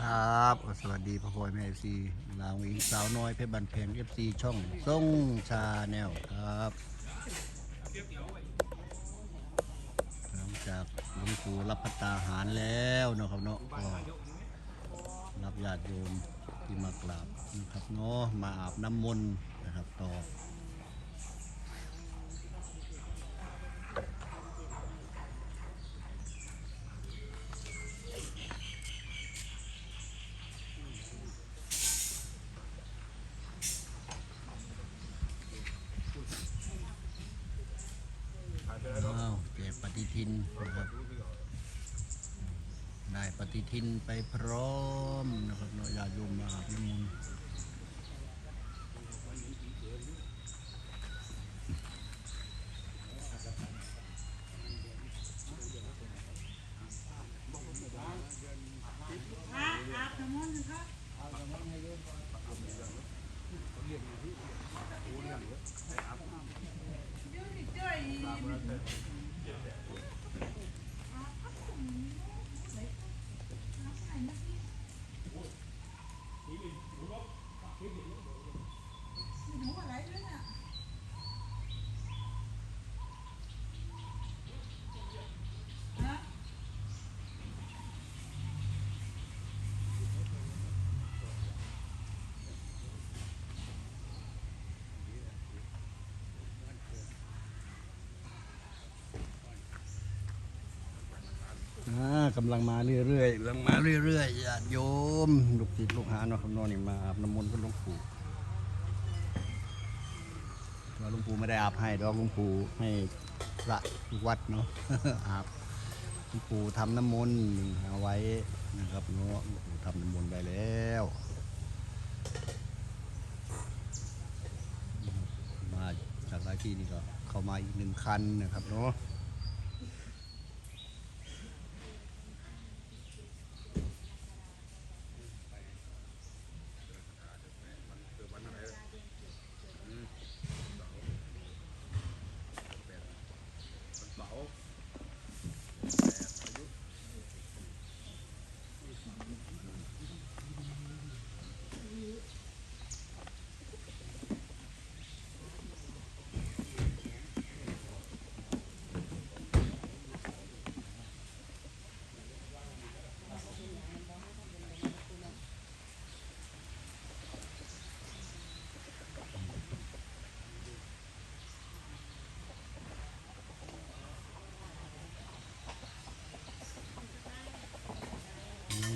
ครับสวัสดีพ่อพลอยแม่เอฟซีลาวอิงสาวน้อยเพชรบันเพงเอฟซีช่องส่งชาแนลครับหลังจากหลวงปู่รับพัตตาหารแล้วเนาะครับเนาะก็รับญาติโยมที่มากราบนะครับเนาะมาอาบน้ำมนต์นะครับต่อ อ้าวเก็บปฏิ ทินนะครับ ได้ปฏิทินไปพร้อมนะครับเนาะญาติโยมมาอาบน้ำมนต์ อาบน้ำมนต์นะคะเดี๋ยวนี้เจ้ยหนูอะไรด้วยน่ะฮะ อ่า กำลังมาเรื่อยๆกำลังมาเรื่อยๆญาติโยมลูกศิษย์ลูกหาเนาะครับเนาะนี่มาอาบน้ำมนต์กับหลวงปู่ว่าหลวงปู่ไม่ได้อาบให้ดอกหลวงปู่ให้พระวัดเนาะอาบหลวงปู่ทำน้ำมนต์เอาไว้นะครับเนาะหลวงปู่ทำน้ำมนต์ไปแล้วมาจากหลายที่นี่ก็เข้ามาอีกหนึ่งคันนะครับเนาะ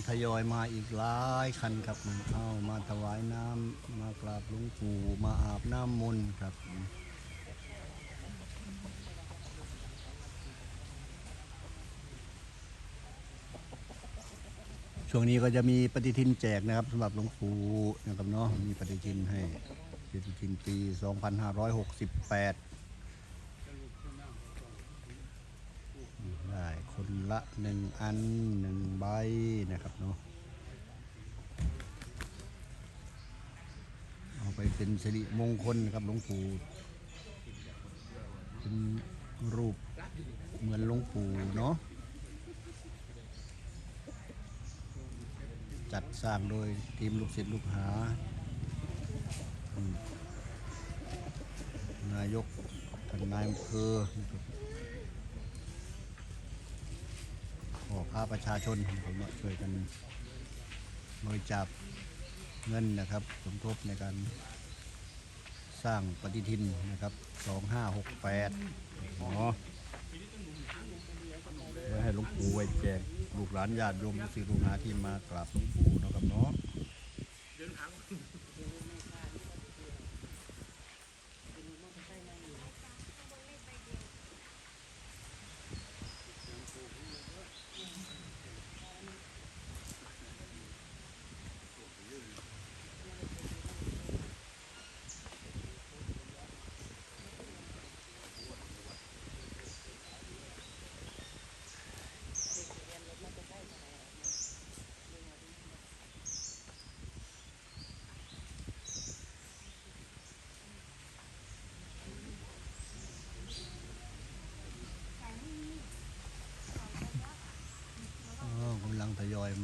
ทยอยมาอีกหลายคันครับเข้ามาถวายน้ำมากราบหลวงปู่มาอาบน้ำมนต์ครับช่วงนี้ก็จะมีปฏิทินแจกนะครับสำหรับหลวงปู่นะครับเนาะมีปฏิทินให้ปฏิทินปี 2568 ได้ คนละหนึ่งอันหนึ่งใบนะครับเนาะเอาไปเป็นสิริมงคลนะครับหลวงปู่เป็นรูปเหมือนหลวงปู่เนาะจัดสร้างโดยทีมลูกศิษย์ลูกหานายกท่านนายอำเภอ นะครับขอพาประชาชนผมว่าช่วยกันบริจาคเงินนะครับ สมทบในการสร้างปฏิทินนะครับ 2568เนาะไว้ให้หลวงปู่ไว้แจกลูกหลานญาติโยมลูกศิษย์ลูกหาที่มากราบหลวงปู่นะครับเนาะ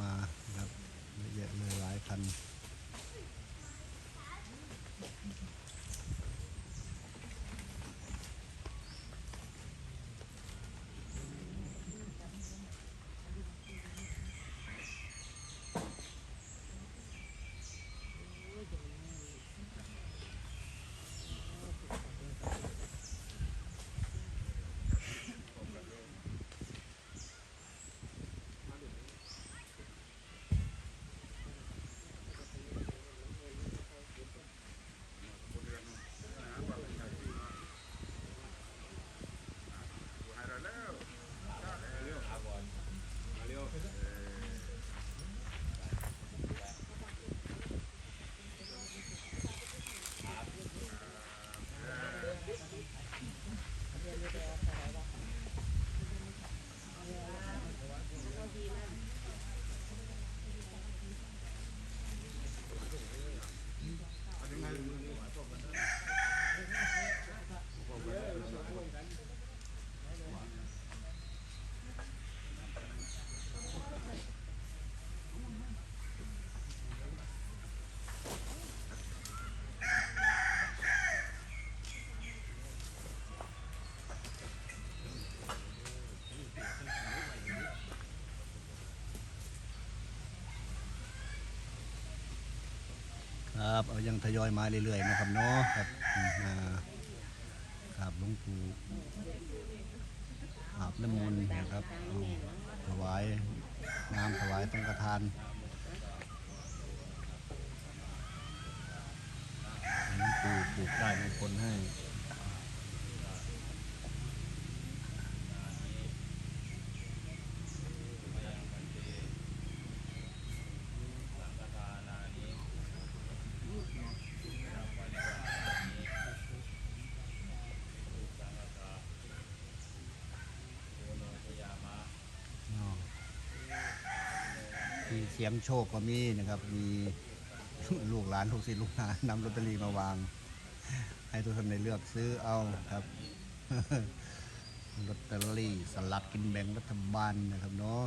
มา ครับเอายังทยอยมาเรื่อยๆนะครับเนาะครับอืมมาครับหลวงปู่อาบน้ำมนต์นะครับถวายน้ำถวายตั้งกระทานหลวงปู่ปลูกได้มงคลให้ มีเสียงโชคก็มีนะครับ มีลูกหลานลูกศิษย์ลูกหานนำลอตเตอรี่มาวาง ให้ทุกท่านได้เลือกซื้อเอาครับลอตเตอรี่สลักกินแบ่งรัฐบาลนะครับเนาะ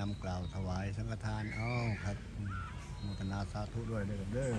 นำกล่าวถวายสังฆทานเอ้าครับอืมโมทนาสาธุด้วยเด้อเด้อ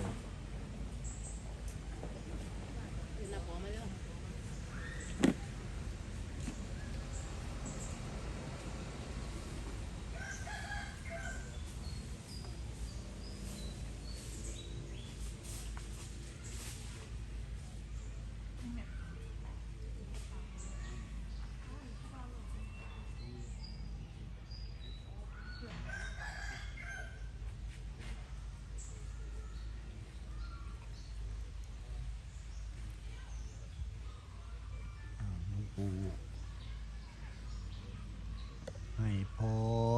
อ่าหลวงปู่ให้ พ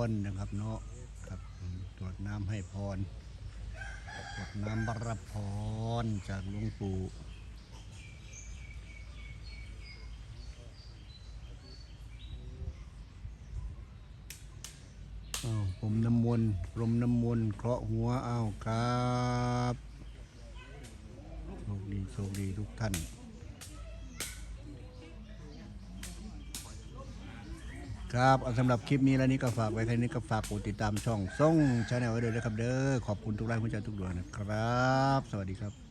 รนะครับเนาะครับตรวจน้ำให้พรตรวจน้ำบรพรจากหลวงปู่อาผมน้ำมนต์พรมน้ำมนต์เคราะห์หัวอ้าวครับโชคดีโชคดีทุกท่าน ครับเอาสำหรับคลิปนี้แล้วนี้ก็ฝากไว้แค่นี้ก็ฝากกดติดตามช่องส่งชาแนลไว้ด้วยนะครับเด้อขอบคุณทุกไลค์หัวใจทุกดวงนะครับ สวัสดีครับ